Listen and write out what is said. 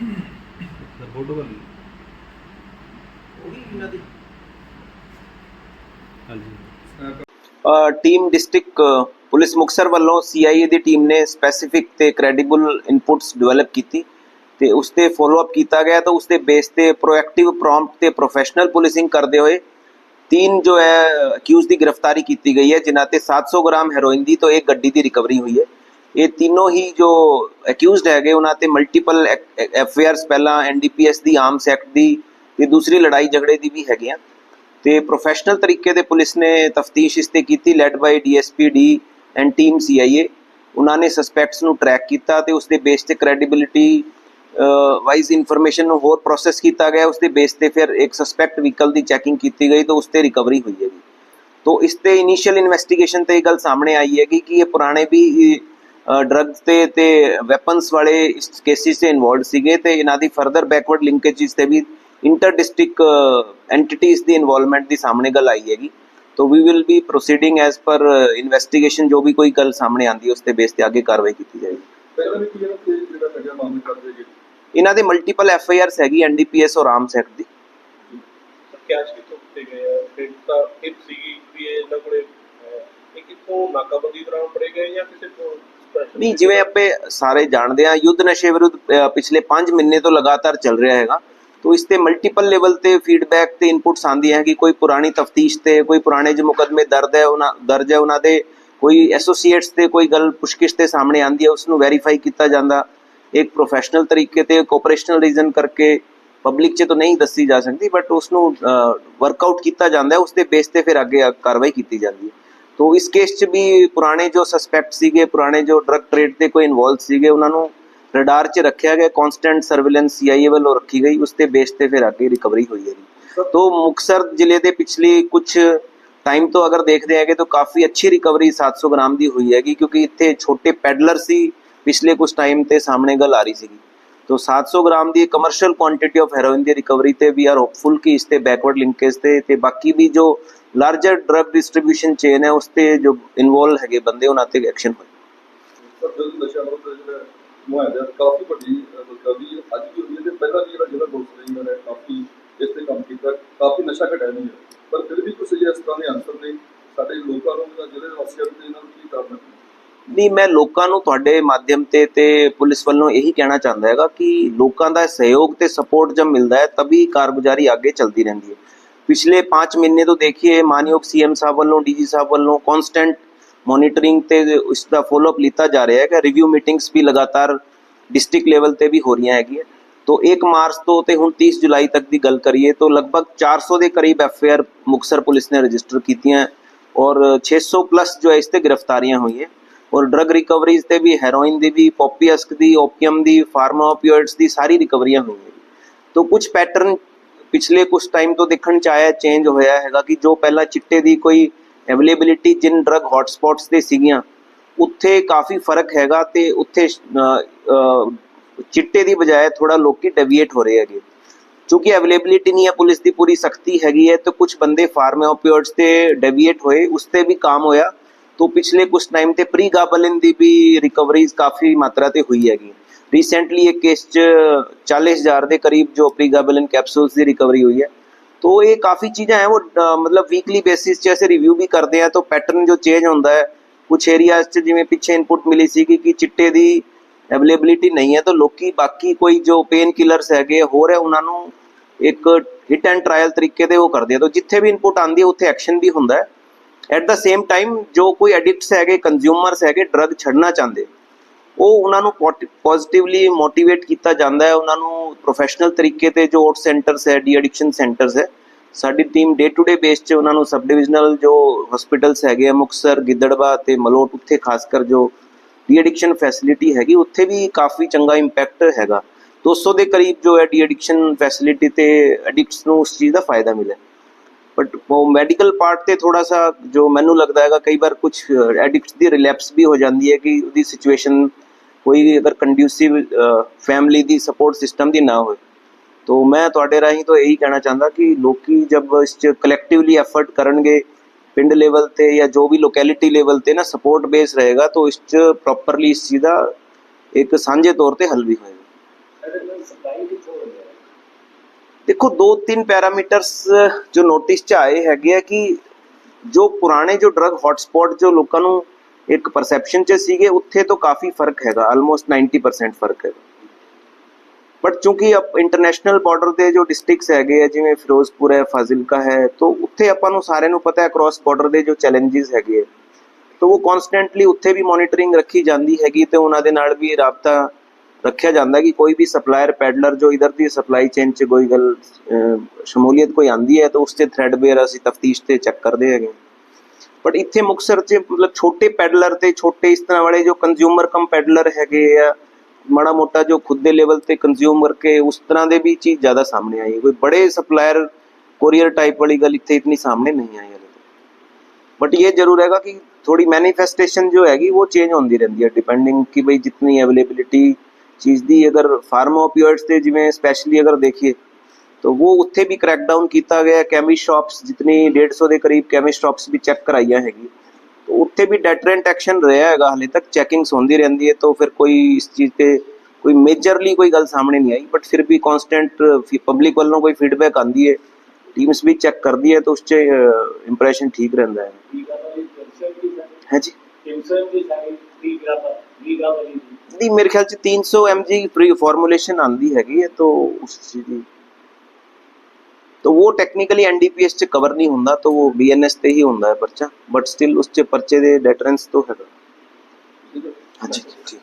Sir photo ਵਾਲੀ? ਉਹ ਵੀ ਇਹਨਾਂ ਦੀ। ਹਾਂਜੀ। ਟੀਮ ਡਿਸਟ੍ਰਿਕਟ ਪੁਲਿਸ ਮੁਕਸਰ ਵੱਲੋਂ ਸੀਆਈਏ ਦੀ ਟੀਮ ਨੇ ਸਪੈਸੀਫਿਕ ਤੇ ਕ੍ਰੈਡੀਬਲ ਇਨਪੁਟਸ ਡਿਵੈਲਪ ਕੀਤੀ ਤੇ ਉਸ ਤੇ ਫਾਲੋ ਅਪ ਕੀਤਾ ਗਿਆ ਤਾਂ ਉਸ ਦੇ ਬੇਸ ਤੇ ਪ੍ਰੋਐਕਟਿਵ ਪ੍ਰੌਮਪਟ ਤੇ ਪ੍ਰੋਫੈਸ਼ਨਲ ਪੁਲਿਸਿੰਗ ਕਰਦੇ ਹੋਏ ਤਿੰਨ ਜੋ ਹੈ ਅਕਿਊਜ਼ ਦੀ ਗ੍ਰਿਫਤਾਰੀ ਕੀਤੀ ਗਈ ਹੈ ਜਿਨ੍ਹਾਂ ਤੇ 700 ਗ੍ਰਾਮ ਹੈਰੋਇਨ ਦੀ ਤੋਂ ਇੱਕ ਗੱਡੀ ਦੀ ਰਿਕਵਰੀ ਹੋਈ ਹੈ। ਇਹ ਤਿੰਨੋਂ ਹੀ ਜੋ ਅਕਿਊਜ਼ਡ ਹੈਗੇ, ਉਹਨਾਂ ਤੇ ਮਲਟੀਪਲ ਐਫਆਈਆਰਸ ਪਹਿਲਾਂ ਐਨਡੀਪੀਐਸ ਦੀ ਆਰਮਸ ਐਕਟ ਦੀ ਤੇ ਦੂਸਰੀ ਲੜਾਈ ਝਗੜੇ ਦੀ ਵੀ ਹੈਗੀਆਂ। ਤੇ ਪ੍ਰੋਫੈਸ਼ਨਲ ਤਰੀਕੇ ਦੇ ਪੁਲਿਸ ਨੇ ਤਫਤੀਸ਼ ਇਸ ਤੇ ਕੀਤੀ led by DSP D and team CIA ਉਹਨਾਂ ਨੇ ਸਸਪੈਕਟਸ ਨੂੰ ਟਰੈਕ ਕੀਤਾ ਤੇ ਉਸ ਦੇ ਬੇਸ ਤੇ ਕ੍ਰੈਡੀਬਿਲਿਟੀ ਵਾਈਜ਼ ਇਨਫੋਰਮੇਸ਼ਨ ਨੂੰ ਹੋਰ ਪ੍ਰੋਸੈਸ ਕੀਤਾ ਗਿਆ। ਉਸ ਦੇ ਬੇਸ ਤੇ ਫਿਰ ਇੱਕ ਸਸਪੈਕਟ ਵਹੀਕਲ ਦੀ ਚੈਕਿੰਗ ਕੀਤੀ ਗਈ ਤਾਂ ਉਸ ਤੇ ਰਿਕਵਰੀ ਹੋਈ ਹੈਗੀ। ਤੋ ਇਸ ਤੇ ਇਨੀਸ਼ੀਅਲ ਇਨਵੈਸਟੀਗੇਸ਼ਨ ਤੇ ਇਹ ਗੱਲ ਸਾਹਮਣੇ ਆਈ ਹੈ ਕਿ ਇਹ ਪੁਰਾਣੇ ਵੀ ਡਰੱਗਸ ਤੇ ਤੇ ਵੈਪਨਸ ਵਾਲੇ ਇਸ ਕੇਸਿਸ ਤੇ ਇਨਵੋਲਡ ਸੀਗੇ ਤੇ ਇਹਨਾਂ ਦੀ ਫਰਦਰ ਬੈਕਵਰਡ ਲਿੰਕੇजेस ਤੇ ਵੀ ਇੰਟਰ ਡਿਸਟ੍ਰਿਕਟ ਐਂਟੀਟੀਜ਼ ਦੀ ਇਨਵੋਲਵਮੈਂਟ ਦੀ ਸਾਹਮਣੇ ਗੱਲ ਆਈ ਹੈਗੀ। ਤੋ we will be proceeding as per investigation ਜੋ ਵੀ ਕੋਈ ਗੱਲ ਸਾਹਮਣੇ ਆਂਦੀ ਹੈ ਉਸ ਤੇ ਬੇਸ ਤੇ ਅੱਗੇ ਕਾਰਵਾਈ ਕੀਤੀ ਜਾਏਗੀ। ਪਹਿਲਾਂ ਵੀ ਤੇ ਜਿਹੜਾ ਮਾਮਲੇ ਕਰਦੇ ਗਏ? ਇਹਨਾਂ ਦੇ ਮਲਟੀਪਲ ਐਫ ਆਈ ਆਰਸ ਹੈਗੀ ਐਨਡੀਪੀਐਸ ਔਰ ਆਰਮਸ ਐਕਟ ਦੀ। ਕੈਸ਼ ਕਿੱਥੋਂ ਦਿੱਤੇ ਗਏ ਆ? ਫਿਰ ਤਾਂ ਇਹ ਸੀਗੀ ਵੀ ਇਹ ਇਹਨਾਂ ਕੋਲੇ ਇਹ ਕਿੱਥੋਂ ਨਾਕਾਬੰਦੀ ਦੌਰਾਨ ਫੜੇ ਗਏ ਜਾਂ ਕਿਸੇ ਤੋਂ ਨਹੀਂ, ਜਿਵੇਂ ਆਪੇ ਸਾਰੇ ਜਾਣਦੇ ਆ, ਯੁੱਧ ਨਸ਼ੇ ਵਿਰੁੱਧ ਪਿਛਲੇ 5 ਮਹੀਨੇ ਤੋਂ ਲਗਾਤਾਰ ਚੱਲ ਰਿਹਾ ਹੈਗਾ। ਤੋ ਇਸ ਤੇ ਮਲਟੀਪਲ ਲੈਵਲ ਤੇ ਫੀਡਬੈਕ ਤੇ ਇਨਪੁਟਸ ਆਉਂਦੀਆਂ ਹੈ ਕਿ ਕੋਈ ਪੁਰਾਣੀ ਤਫਤੀਸ਼ ਤੇ, ਕੋਈ ਪੁਰਾਣੇ ਜੋ ਮੁਕਦਮੇ ਦਰਦ ਹੈ, ਉਹਨਾਂ, ਦਰਜ ਹੈ, ਉਹਨਾਂ ਦੇ ਕੋਈ ਐਸੋਸੀਏਟਸ ਤੇ ਕੋਈ ਗੱਲ ਪੁਸ਼ਕਿਸ਼ ਤੇ ਸਾਹਮਣੇ ਆਉਂਦੀ ਹੈ ਉਸ ਨੂੰ ਵੈਰੀਫਾਈ ਕੀਤਾ ਜਾਂਦਾ। ਇੱਕ ਪ੍ਰੋਫੈਸ਼ਨਲ ਤਰੀਕੇ ਤੇ, ਇੱਕ ਰੀਜ਼ਨ ਕਰਕੇ ਪਬਲਿਕ 'ਚ ਤਾਂ ਨਹੀਂ ਦੱਸੀ ਜਾ ਸਕਦੀ ਬਟ ਉਸ ਨੂੰ ਵਰਕਆਊਟ ਕੀਤਾ ਜਾਂਦਾ ਹੈ, ਉਸ ਦੇ ਬੇਸ ਤੇ ਫਿਰ ਅੱਗੇ ਕਾਰਵਾਈ ਕੀਤੀ ਜਾਂਦੀ ਹੈ। ਤੋ ਇਸ ਕੇਸ 'ਚ ਵੀ ਪੁਰਾਣੇ ਜੋ ਸਸਪੈਕਟ ਸੀਗੇ, ਪੁਰਾਣੇ ਜੋ ਡਰਗ ਟ੍ਰੇਡ ਤੇ ਕੋਈ ਇਨਵੋਲਵ ਸੀਗੇ, ਉਹਨਾਂ ਨੂੰ ਰਡਾਰ 'ਚ ਰੱਖਿਆ ਗਿਆ ਕਨਸਟੈਂਟ ਸਰਵੇਲੈਂਸ ਸੀਆਈਏ ਵੱਲੋਂ ਰੱਖੀ ਗਈ, ਉਸ ਤੇ ਬੇਸ ਤੇ ਫਿਰ ਅੱਗੇ ਰਿਕਵਰੀ ਹੋਈ ਹੈ ਜੀ। ਤੋ ਮੁਕਸਰ ਜ਼ਿਲ੍ਹੇ ਦੇ ਪਿਛਲੇ ਕੁਝ ਟਾਈਮ ਤੋਂ ਅਗਰ ਦੇਖਦੇ ਹੈਗੇ ਤਾਂ ਕਾਫੀ ਅੱਛੀ ਰਿਕਵਰੀ 700 ਗ੍ਰਾਮ ਦੀ ਹੋਈ ਹੈਗੀ, ਕਿਉਂਕਿ ਇੱਥੇ ਛੋਟੇ ਪੈਡਲਰ ਸੀ, ਪਿਛਲੇ ਕੁਝ ਟਾਈਮ ਤੇ ਸਾਹਮਣੇ ਗੱਲ ਆ ਰਹੀ ਸੀਗੀ। ਤੋ 700 ਗ੍ਰਾਮ ਦੀ ਕਮਰਸ਼ੀਅਲ ਕੁਆਂਟੀਟੀ ਆਫ ਹੈਰੋਇਨ ਦੀ ਰਿਕਵਰੀ ਤੇ ਵੀ ਆਰ ਹੋਪਫੁਲ ਕਿ ਇਸ ਤੇ ਬੈਕਵਰਡ ਲਿੰਕੇਜ ਤੇ ਤੇ ਬਾਕੀ ਵੀ ਜੋ ਲਾਰਜਰ ਡਰਗ ਡਿਸਟ੍ਰੀਬਿਊਸ਼ਨ ਚੇਨ ਹੈ ਉਸ ਤੇ ਜੋ ਇਨਵੋਲਵ ਹੈਗੇ ਬੰਦੇ ਉਹਨਾਂ ਤੇ ਐਕਸ਼ਨ ਹੋਏ ਪਰ ਦਿਲ ਨਸ਼ਾ ਵਿਰੁੱਧ ਜਿਹੜਾ ਮੁਆਹਦਾ ਕਾਫੀ ਵੱਡੀ ਗਲਤੀ ਅੱਜ ਵੀ ਹੋਈ ਹੈ ਤੇ ਪਹਿਲਾਂ ਵੀ ਜਿਹੜਾ ਜਿਹੜਾ ਦੋਸਤ ਨੇ ਨੇ ਕਾਫੀ ਇਸ ਤੇ ਕੰਮ ਕੀਤਾ ਕਾਫੀ ਨਸ਼ਾ ਘਟਿਆ ਨਹੀਂ ਹੈ ਪਰ ਫਿਰ ਵੀ ਕੁਝ ਇਸ ਤਰ੍ਹਾਂ ਦੇ ਆਨਸਰ ਨੇ ਸਾਡੇ ਲੋਕਾਂ ਨੂੰ ਜਾਂ ਜਿਹੜੇ ਵਾਸੀਆਂ ਨੂੰ ਇਹਨਾਂ ਨੂੰ ਕੀ ਕਰਨਾ ਨਹੀਂ ਮੈਂ ਲੋਕਾਂ ਨੂੰ ਤੁਹਾਡੇ ਮਾਧਿਅਮ ਤੇ ਤੇ ਪੁਲਿਸ ਵੱਲੋਂ ਇਹੀ ਕਹਿਣਾ ਚਾਹੁੰਦਾ ਹੈਗਾ ਕਿ ਲੋਕਾਂ ਦਾ ਸਹਿਯੋਗ ਤੇ ਸਪੋਰਟ ਜਬ ਮਿਲਦਾ ਹੈ ਤभी ਕਾਰਗੁਜ਼ਾਰੀ ਅੱਗੇ ਚਲਦੀ ਰਹਿੰਦੀ ਹੈ। ਪਿਛਲੇ 5 ਮਹੀਨੇ ਤੋਂ ਦੇਖੀਏ, ਮਾਨਯੋਗ ਸੀਐਮ ਸਾਹਿਬ ਵੱਲੋਂ ਡੀਜੀ ਸਾਹਿਬ ਵੱਲੋਂ ਕਨਸਟੈਂਟ ਮੋਨੀਟਰਿੰਗ ਤੇ ਇਸ ਦਾ ਫੋਲੋਅਪ ਲਿੱਤਾ ਜਾ ਰਿਹਾ ਹੈ ਕਿ ਰਿਵਿਊ ਮੀਟਿੰਗਸ ਵੀ ਲਗਾਤਾਰ ਡਿਸਟ੍ਰਿਕਟ ਲੈਵਲ ਤੇ ਵੀ ਹੋ ਰਹੀਆਂ ਹੈਗੀਆਂ। ਤੋਂ 1 ਮਾਰਚ ਤੋਂ ਤੇ ਹੁਣ 30 ਜੁਲਾਈ ਤੱਕ ਦੀ ਗੱਲ ਕਰੀਏ ਤਾਂ ਲਗਭਗ 400 ਦੇ ਕਰੀਬ ਐਫਆਈਆਰ ਮੁਕਸਰ ਪੁਲਿਸ ਨੇ ਰਜਿਸਟਰ ਕੀਤੀਆਂ ਔਰ 600 ਪਲੱਸ ਜੋ ਹੈ ਇਸ ਤੇ ਗ੍ਰਿਫਤਾਰੀਆਂ ਹੋਈਆਂ। ਔਰ ਡਰੱਗ ਰਿਕਵਰੀਜ਼ ਤੇ ਵੀ ਹੈਰੋਇਨ ਦੀ ਵੀ ਪੋਪੀਅਸਕ ਦੀ ਓਪੀਅਮ ਦੀ ਫਾਰਮਾ ਓਪੀਓਇਡਸ ਦੀ ਸਾਰੀ ਰਿਕਵਰੀਆਂ ਹੋਈਆਂ ਤੋਂ ਕੁਝ ਪੈਟਰਨ ਪਿਛਲੇ ਕੁਝ ਟਾਈਮ ਤੋਂ ਦੇਖਣ ਚ ਆਇਆ ਚੇਂਜ ਹੋਇਆ ਹੈਗਾ ਕਿ ਜੋ ਪਹਿਲਾਂ ਚਿੱਟੇ ਦੀ ਕੋਈ ਅਵੇਲੇਬਿਲਿਟੀ ਜਿਨ ਡਰੱਗ ਹੌਟਸਪੌਟਸ ਤੇ ਸੀਗੀਆਂ, ਉੱਥੇ ਕਾਫੀ ਫ਼ਰਕ ਹੈਗਾ ਤੇ ਉੱਥੇ ਚਿੱਟੇ ਦੀ ਬਜਾਏ ਥੋੜਾ ਲੋਕੀ ਡੈਵੀਏਟ ਹੋ ਰਹੇ ਹੈਗੇ। ਕਿਉਂਕਿ ਅਵੇਲੇਬਿਲਿਟੀ ਨਹੀਂ ਹੈ, ਪੁਲਿਸ ਦੀ ਪੂਰੀ ਸਖਤੀ ਹੈਗੀ ਹੈ, ਤਾਂ ਕੁਝ ਬੰਦੇ ਫਾਰਮਾ ਤੇ ਡੈਵੀਏਟ ਹੋਏ, ਉਸ ਤੇ ਵੀ ਕੰਮ ਹੋਇਆ। तो पिछले कुछ टाइम ਤੇ ਪ੍ਰੀ ਗਾਬਲਿਨ ਦੀ ਵੀ ਰਿਕਵਰੀਜ਼ ਕਾਫੀ ਮਾਤਰਾ ਤੇ ਹੋਈ ਹੈਗੀ ਰੀਸੈਂਟਲੀ ਇੱਕ ਕੇਸ ਚ 40000 ਦੇ ਕਰੀਬ ਜੋ ਪ੍ਰੀ ਗਾਬਲਿਨ ਕੈਪਸੂਲਸ ਦੀ ਰਿਕਵਰੀ ਹੋਈ ਹੈ तो ये काफी चीजें हैं वो अ, मतलब वीकली बेसिस जैसे रिव्यू भी करते हैं तो पैटर्न जो चेंज ਹੁੰਦਾ ਹੈ ਕੁਝ ਏਰੀਆਜ਼ 'ਚ ਜਿਵੇਂ ਪਿੱਛੇ ਇਨਪੁਟ ਮਿਲੀ ਸੀ ਕਿ ਚਿੱਟੇ ਦੀ ਅਵੇਲੇਬਿਲਿਟੀ ਨਹੀਂ ਹੈ ਤਾਂ ਲੋਕੀ ਬਾਕੀ ਕੋਈ ਜੋ ਪੇਨ ਕਿਲਰਸ ਹੈਗੇ ਹੋਰ ਹੈ ਉਹਨਾਂ ਨੂੰ ਇੱਕ ਹਿੱਟ ਐਂਡ ਟ੍ਰਾਇਲ ਤਰੀਕੇ ਦੇ ਉਹ ਕਰਦੇ ਆ ਤਾਂ ਜਿੱਥੇ ਵੀ ਇਨਪੁਟ ਆਂਦੀ ਹੈ ਉੱਥੇ ਐਕਸ਼ਨ ਵੀ ਹੁੰਦਾ ਹੈ ਐਟ ਦਾ ਸੇਮ ਟਾਈਮ ਜੋ ਕੋਈ ਐਡਿਕਟਸ ਹੈਗੇ ਕੰਜ਼ਿਊਮਰਸ ਹੈਗੇ ਡਰਗ ਛੱਡਣਾ ਚਾਹੁੰਦੇ, ਉਹ ਉਹਨਾਂ ਨੂੰ ਪੋਜ਼ਿਟਿਵਲੀ ਮੋਟੀਵੇਟ ਕੀਤਾ ਜਾਂਦਾ ਹੈ। ਉਹਨਾਂ ਨੂੰ ਪ੍ਰੋਫੈਸ਼ਨਲ ਤਰੀਕੇ ਤੇ ਜੋ ਓਟ ਸੈਂਟਰਸ ਹੈ ਡੀ ਐਡਿਕਸ਼ਨ ਸੈਂਟਰਸ ਹੈ, ਸਾਡੀ team day to day base 'ਚ ਉਹਨਾਂ ਨੂੰ ਸਬ ਡਿਵੀਜ਼ਨਲ ਜੋ ਹਸਪੀਟਲਸ ਹੈਗੇ ਆ ਮੁਕਸਰ ਗਿੱਦੜਵਾ ਤੇ ਮਲੋਟ, ਉੱਥੇ ਖਾਸ ਕਰ ਜੋ ਡੀ ਐਡਿਕਸ਼ਨ ਫੈਸਿਲਿਟੀ ਹੈਗੀ, ਉੱਥੇ ਵੀ ਕਾਫੀ ਚੰਗਾ ਇੰਪੈਕਟ ਹੈਗਾ। 200 ਦੇ ਕਰੀਬ ਜੋ ਹੈ ਡੀ ਐਡਿਕਸ਼ਨ ਫੈਸਿਲਿਟੀ ਤੇ ਐਡਿਕਟਸ ਨੂੰ ਉਸ ਚੀਜ਼ ਦਾ ਫਾਇਦਾ ਮਿਲਿਆ। ਬਟ ਉਹ ਮੈਡੀਕਲ ਪਾਰਟ ਤੇ ਥੋੜਾ ਸਾ ਜੋ ਮੈਨੂੰ ਲੱਗਦਾ ਹੈਗਾ ਕਈ ਵਾਰ ਕੁਝ ਐਡਿਕਟਸ ਦੀ ਰਿਲੈਪਸ ਵੀ ਹੋ ਜਾਂਦੀ ਹੈ ਕਿ ਉਹਦੀ ਸਿਚੁਏਸ਼ਨ ਕੋਈ ਅਗਰ ਕੰਡਿਊਸਿਵ ਫੈਮਿਲੀ ਦੀ ਸਪੋਰਟ ਸਿਸਟਮ ਦੀ ਨਾ ਹੋਵੇ ਤੋ ਮੈਂ ਤੁਹਾਡੇ ਰਾਹੀਂ ਤੋਂ ਇਹੀ ਕਹਿਣਾ ਚਾਹੁੰਦਾ ਕਿ ਲੋਕੀ ਜਬ ਇਸ ਚ ਕਲੈਕਟਿਵਲੀ ਐਫਰਟ ਕਰਨਗੇ ਪਿੰਡ ਲੈਵਲ ਤੇ ਜਾਂ ਜੋ ਵੀ ਲੋਕੈਲਿਟੀ ਲੈਵਲ ਤੇ ਨਾ ਸਪੋਰਟ ਬੇਸ ਰਹੇਗਾ ਤਾਂ ਇਸ ਚ ਪ੍ਰੋਪਰਲੀ ਇਸ ਚੀਜ਼ ਦਾ ਇੱਕ ਸਾਂਝੇ ਤੌਰ ਤੇ ਹੱਲ ਵੀ ਹੋਏਗਾ ਦੇਖੋ, ਦੋ ਤਿੰਨ ਪੈਰਾਮੀਟਰਸ ਜੋ ਨੋਟਿਸ ਚ ਆਏ ਹੈਗੇ ਆ ਕਿ ਜੋ ਪੁਰਾਣੇ ਜੋ ਡਰਗ ਹੌਟਸਪੌਟ ਜੋ ਲੋਕਾਂ ਨੂੰ ਇੱਕ ਪਰਸੈਪਸ਼ਨ ਚ ਸੀਗੇ, ਉੱਥੇ ਤੋਂ ਕਾਫੀ ਫ਼ਰਕ ਹੈਗਾ ਆਲਮੋਸਟ 90% ਫ਼ਰਕ ਹੈ ਬਟ ਚੂੰਕਿ ਇੰਟਰਨੈਸ਼ਨਲ ਬਾਰਡਰ ਦੇ ਜੋ ਡਿਸਟ੍ਰਿਕਟਸ ਹੈਗੇ ਆ, ਜਿਵੇਂ ਫਿਰੋਜ਼ਪੁਰ ਹੈ, ਫਾਜ਼ਿਲਕਾ ਹੈ, ਤੋਂ ਉੱਥੇ ਆਪਾਂ ਨੂੰ ਸਾਰਿਆਂ ਨੂੰ ਪਤਾ ਹੈ ਕ੍ਰਾਸ ਬਾਰਡਰ ਦੇ ਜੋ ਚੈਲੰਜਸ ਹੈਗੇ ਆ। ਤੋਂ ਉਹ ਕਨਸਟੈਂਟਲੀ ਉੱਥੇ ਵੀ ਮੋਨੀਟਰਿੰਗ ਰੱਖੀ ਜਾਂਦੀ ਹੈਗੀ ਤੇ ਉਹਨਾਂ ਦੇ ਨਾਲ ਵੀ ਰਾਬਤਾ ਰੱਖਿਆ ਜਾਂਦਾ ਕਿ ਕੋਈ ਵੀ ਸਪਲਾਇਰ ਪੈਡਲਰ ਜੋ ਇਧਰ ਦੀ ਸਪਲਾਈ ਚੇਨ 'ਚ ਕੋਈ ਗੱਲ ਸ਼ਮੂਲੀਅਤ ਕੋਈ ਆਂਦੀ ਹੈ ਤਾਂ ਉਸ ਤੇ ਥ੍ਰੈਡ ਬੇਅਰ ਅਸੀਂ ਤਫਤੀਸ਼ ਤੇ ਚੈੱਕ ਕਰਦੇ ਹੈਗੇ ਬਟ ਇੱਥੇ ਮੁਕਸਰ 'ਚ ਮਤਲਬ ਛੋਟੇ ਪੈਡਲਰ ਤੇ ਛੋਟੇ ਇਸ ਤਰ੍ਹਾਂ ਵਾਲੇ ਜੋ ਕੰਜ਼ਿਊਮਰ ਕਮ ਪੈਡਲਰ ਹੈਗੇ ਆ, ਮਾੜਾ ਮੋਟਾ ਜੋ ਖੁਦ ਦੇ ਲੈਵਲ ਤੇ ਕੰਜ਼ਿਊਮ ਕਰਕੇ ਉਸ ਤਰ੍ਹਾਂ ਦੇ ਵੀ ਚੀਜ਼ ਜ਼ਿਆਦਾ ਸਾਹਮਣੇ ਆਈ ਹੈ। ਕੋਈ ਬੜੇ ਸਪਲਾਇਰ ਕੋਰੀਅਰ ਟਾਈਪ ਵਾਲੀ ਗੱਲ ਇੱਥੇ ਇਤਨੀ ਸਾਹਮਣੇ ਨਹੀਂ ਆਈ ਹੈ ਬਟ ਇਹ ਜ਼ਰੂਰ ਹੈਗਾ ਕਿ ਥੋੜੀ ਮੈਨੀਫੈਸਟੇਸ਼ਨ ਜੋ ਹੈਗੀ ਉਹ ਚੇਂਜ ਹੁੰਦੀ ਰਹਿੰਦੀ ਹੈ ਡਿਪੈਂਡਿੰਗ ਕਿ ਬਈ ਜਿੰਨੀ ਅਵੇਲੇਬਿਲਿਟੀ चीज़ दी अगर फार्मा ओपियोइड्स ਤੇ ਜਿਵੇਂ ਸਪੈਸ਼ਲੀ ਅਗਰ ਦੇਖੀਏ तो वो ਉੱਥੇ ਵੀ ਕ੍ਰੈਕਡਾਊਨ ਕੀਤਾ ਗਿਆ ਕੈਮਿਸਟ ਸ਼ਾਪਸ ਜਿਤਨੀ 150 ਦੇ ਕਰੀਬ ਕੈਮਿਸਟ ਸ਼ਾਪਸ ਵੀ ਚੈੱਕ ਕਰਾਈਆਂ ਹੈਗੀ तो ਉੱਥੇ ਵੀ ਡੈਟਰੈਂਟ ਐਕਸ਼ਨ ਰਿਹਾ ਹੈਗਾ ਹਲੇ ਤੱਕ ਚੈਕਿੰਗਸ ਹੁੰਦੀ ਰਹਿੰਦੀ ਹੈ ਤਾਂ ਫਿਰ ਕੋਈ ਇਸ ਚੀਜ਼ ਤੇ ਕੋਈ ਮੇਜਰਲੀ ਕੋਈ ਗੱਲ ਸਾਹਮਣੇ ਨਹੀਂ ਆਈ ਬਟ ਫਿਰ ਵੀ ਕਾਂਸਟੈਂਟ ਪਬਲਿਕ ਵੱਲੋਂ ਕੋਈ ਫੀਡਬੈਕ ਆਂਦੀ ਹੈ ਟੀਮਸ ਵੀ ਚੈੱਕ ਕਰਦੀ ਹੈ ਤਾਂ ਉਸ 'ਚ ਇੰਪ੍ਰੈਸ਼ਨ ਠੀਕ ਰਹਿੰਦਾ ਹੈ ਹੈ ਜੀ ਨਹੀਂ ਮੇਰੇ ਖਿਆਲ ਚ 300 mg फ्री फॉर्मुलेशन आंदी हैगी है तो उस चीज की तो वो टेक्निकली एनडीपीएस ਚ ਕਵਰ ਨਹੀਂ ਹੁੰਦਾ ਤਾਂ ਉਹ ਬੀਐਨਐਸ ਤੇ ਹੀ ਹੁੰਦਾ ਹੈ ਪਰਚਾ ਬਟ ਸਟਿਲ ਉਸ ਚ ਪਰਚੇ ਦੇ ਡੈਟਰੈਂਸ ਤੋਂ ਹੈਗਾ ਠੀਕ ਹੈ ਹਾਂਜੀ ਜੀ